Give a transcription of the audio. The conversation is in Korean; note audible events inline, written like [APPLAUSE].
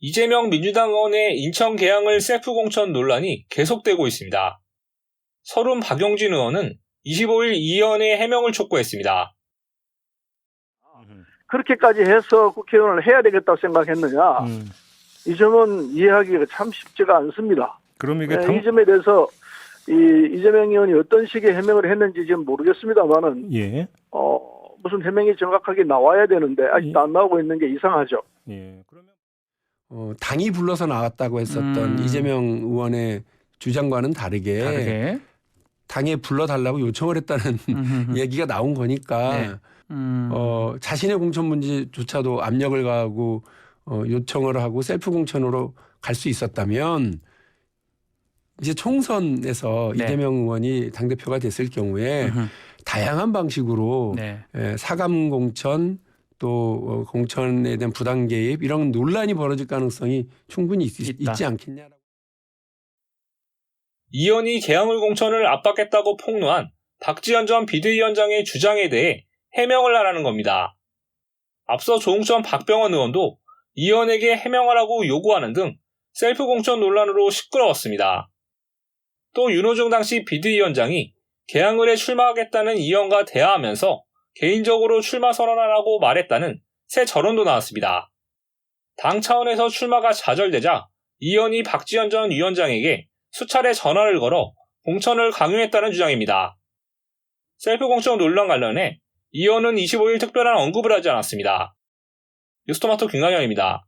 이재명 민주당 의원의 인천 개항을 셀프 공천 논란이 계속되고 있습니다. 서른 박용진 의원은 25일 이 의원의 해명을 촉구했습니다. 그렇게까지 해서 국회의원을 해야 되겠다고 생각했느냐 음. 이 점은 이해하기가 참 쉽지가 않습니다. 그럼 이게 네, 당, 이 점에 대해서 이 이재명 의원이 어떤 식의 해명을 했는지 지금 모르겠습니다만은 예. 어, 무슨 해명이 정확하게 나와야 되는데 아직도 예. 안 나오고 있는 게 이상하죠. 예. 그러면 어, 당이 불러서 나왔다고 했었던 음. 이재명 의원의 주장과는 다르게, 다르게. 당에 불러달라고 요청을 했다는. [LAUGHS] 얘기가 나온 거니까 네. 음. 어, 자신의 공천 문제조차도 압력을 가하고 어, 요청을 하고 셀프 공천으로 갈 수 있었다면 이제 총선에서 네. 이재명 의원이 당 대표가 됐을 경우에 음흠. 다양한 방식으로 네. 에, 사감 공천 또 어, 공천에 대한 부당 개입 이런 논란이 벌어질 가능성이 충분히 있. 있지 않겠냐라고. 이 의원이 개항을 공천을 압박했다고 폭로한 박지원 전 비대위원장의 주장에 대해 해명을 하라는 겁니다. 앞서 조웅천 박병원 의원도 이 의원에게 해명하라고 요구하는 등 셀프 공천 논란으로 시끄러웠습니다. 또 윤호중 당시 비대위원장이 개항을에 출마하겠다는 이 의원과 대화하면서 개인적으로 출마 선언하라고 말했다는 새 결론도 나왔습니다. 당 차원에서 출마가 좌절되자 이 의원이 박지원 전 위원장에게 수차례 전화를 걸어 공천을 강요했다는 주장입니다. 셀프 공천 논란 관련해 이 의원은 25일 특별한 언급을 하지 않았습니다. 뉴스토마토 김강현입니다.